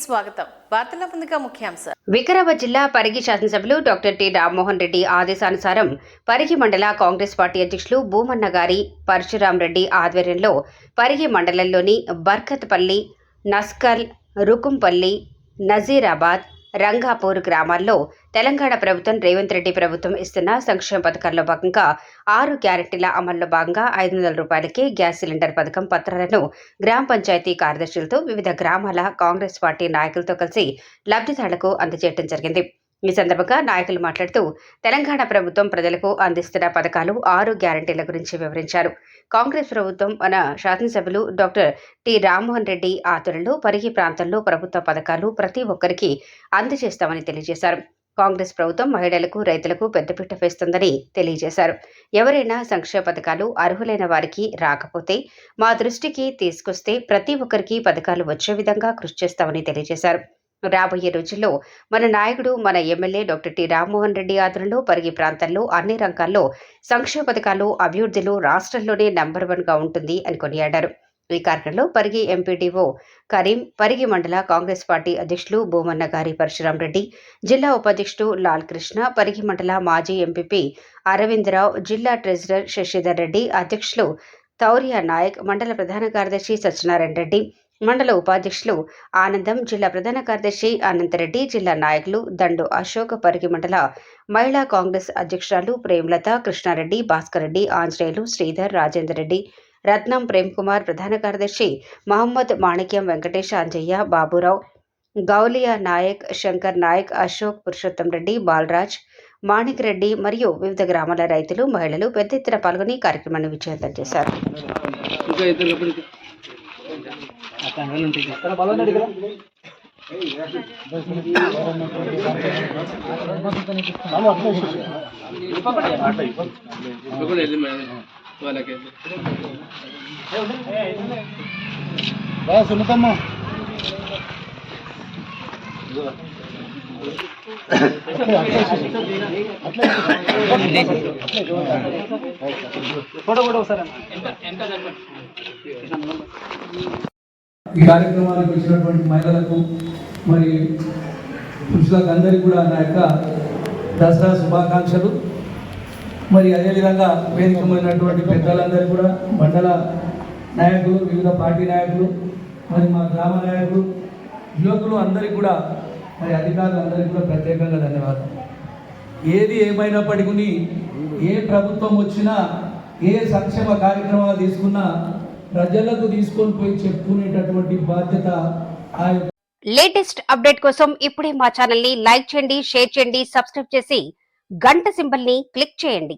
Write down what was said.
స్వాగతం. వార్తల ముందుగా వికారాబాద్ జిల్లా పరిగి శాసనసభ్యులు డాక్టర్ టి రామ్మోహన్ రెడ్డి ఆదేశానుసారం పరిగి మండల కాంగ్రెస్ పార్టీ అధ్యక్షులు భూమన్న గారి పరశురాం రెడ్డి ఆధ్వర్యంలో పరిగి మండలంలోని బర్కత్పల్లి నస్కల్ రుకుంపల్లి నజీరాబాద్ రంగాపూర్ గ్రామాల్లో తెలంగాణ ప్రభుత్వం రేవంత్ రెడ్డి ప్రభుత్వం ఇస్తున్న సంక్షేమ పథకాల్లో భాగంగా ఆరు గ్యారెంటీల అమల్లో భాగంగా ఐదు వందల రూపాయలకి గ్యాస్ సిలిండర్ పథకం పత్రాలను గ్రామ పంచాయతీ కార్యదర్శులతో వివిధ గ్రామాల కాంగ్రెస్ పార్టీ నాయకులతో కలిసి లబ్ధిదారులకు అందజేయడం జరిగింది. ఈ సందర్భంగా నాయకులు మాట్లాడుతూ తెలంగాణ ప్రభుత్వం ప్రజలకు అందిస్తున్న పథకాలు ఆరు గ్యారంటీల గురించి వివరించారు. కాంగ్రెస్ ప్రభుత్వం మన శాసనసభ్యులు డాక్టర్ టి రామ్మోహన్ రెడ్డి ఆధ్వర్యంలో పరిగి ప్రాంతంలో ప్రభుత్వ పథకాలు ప్రతి ఒక్కరికి అందజేస్తామని తెలియజేశారు. కాంగ్రెస్ ప్రభుత్వం మహిళలకు రైతులకు పెద్దపీట వేస్తుందని తెలియజేశారు. ఎవరైనా సంక్షేమ పథకాలు అర్హులైన వారికి రాకపోతే మా దృష్టికి తీసుకొస్తే ప్రతి ఒక్కరికి పథకాలు వచ్చే విధంగా కృషి చేస్తామని తెలియజేశారు. రాబోయే రోజుల్లో మన నాయకుడు మన MLA doctor T Rammohan Reddy ఆధ్వర్యంలో పరిగి ప్రాంతాల్లో అన్ని రంగాల్లో సంక్షేమ పథకాలు అభివృద్ధిలో రాష్ట్రంలోనే నంబర్ వన్గా ఉంటుంది అని కొనియాడారు. ఈ కార్యక్రమంలో పరిగి ఎంపీడీఓ కరీం పరిగి మండల కాంగ్రెస్ పార్టీ అధ్యక్షులు భూమన్న గారి పరశురాం రెడ్డి జిల్లా ఉపాధ్యక్షుడు లాల్ కృష్ణ పరిగి మండల మాజీ ఎంపీపీ అరవిందరావు జిల్లా ట్రెజరర్ శశిధర్ రెడ్డి అధ్యక్షులు తౌరియా నాయక్ మండల ప్రధాన కార్యదర్శి సత్యనారాయణ రెడ్డి మండల ఉపాధ్యక్షులు ఆనందం జిల్లా ప్రధాన కార్యదర్శి అనంతరెడ్డి జిల్లా నాయకులు దండు అశోక్ పరిగి మండల మహిళా కాంగ్రెస్ అధ్యక్షురాలు ప్రేమలత కృష్ణారెడ్డి భాస్కర్ రెడ్డి ఆంజనేయులు శ్రీధర్ రాజేందర్ రెడ్డి రత్నం ప్రేమ్ కుమార్ ప్రధాన కార్యదర్శి మహమ్మద్ మాణిక్యం వెంకటేష్ అంజయ్య బాబురావు గౌలియా నాయక్ శంకర్ నాయక్ అశోక్ పురుషోత్తం రెడ్డి బాలరాజ్ మాణిక్ రెడ్డి మరియు వివిధ గ్రామాల రైతులు మహిళలు పెద్ద ఎత్తున పాల్గొని కార్యక్రమాన్ని విజయవంతం చేశారు. సునీతమ్మ ఫోటో కూడా ఒకసారి ఈ కార్యక్రమానికి వచ్చినటువంటి మహిళలకు మరి పురుషులకు అందరికీ కూడా నా యొక్క దసరా శుభాకాంక్షలు. మరి అదేవిధంగా వేదికమైనటువంటి పెద్దలందరూ కూడా మండల నాయకులు వివిధ పార్టీ నాయకులు మరి మా గ్రామ నాయకులు యువకులు అందరికీ కూడా మరి అధికారులు అందరికీ కూడా ప్రత్యేకంగా ధన్యవాదాలు. ఏది ఏమైనప్పటికీ ఏ ప్రభుత్వం వచ్చినా ఏ సంక్షేమ కార్యక్రమాలు తీసుకున్నా ప్రజలకు తీసుకొని పోయి చెప్పుకునేటటువంటి బాధ్యత ఆ లేటెస్ట్ అప్డేట్ కోసం ఇప్పుడే మా ఛానల్ని లైక్ చేయండి షేర్ చేయండి సబ్స్క్రైబ్ చేసి గంట సింబల్ని క్లిక్ చేయండి.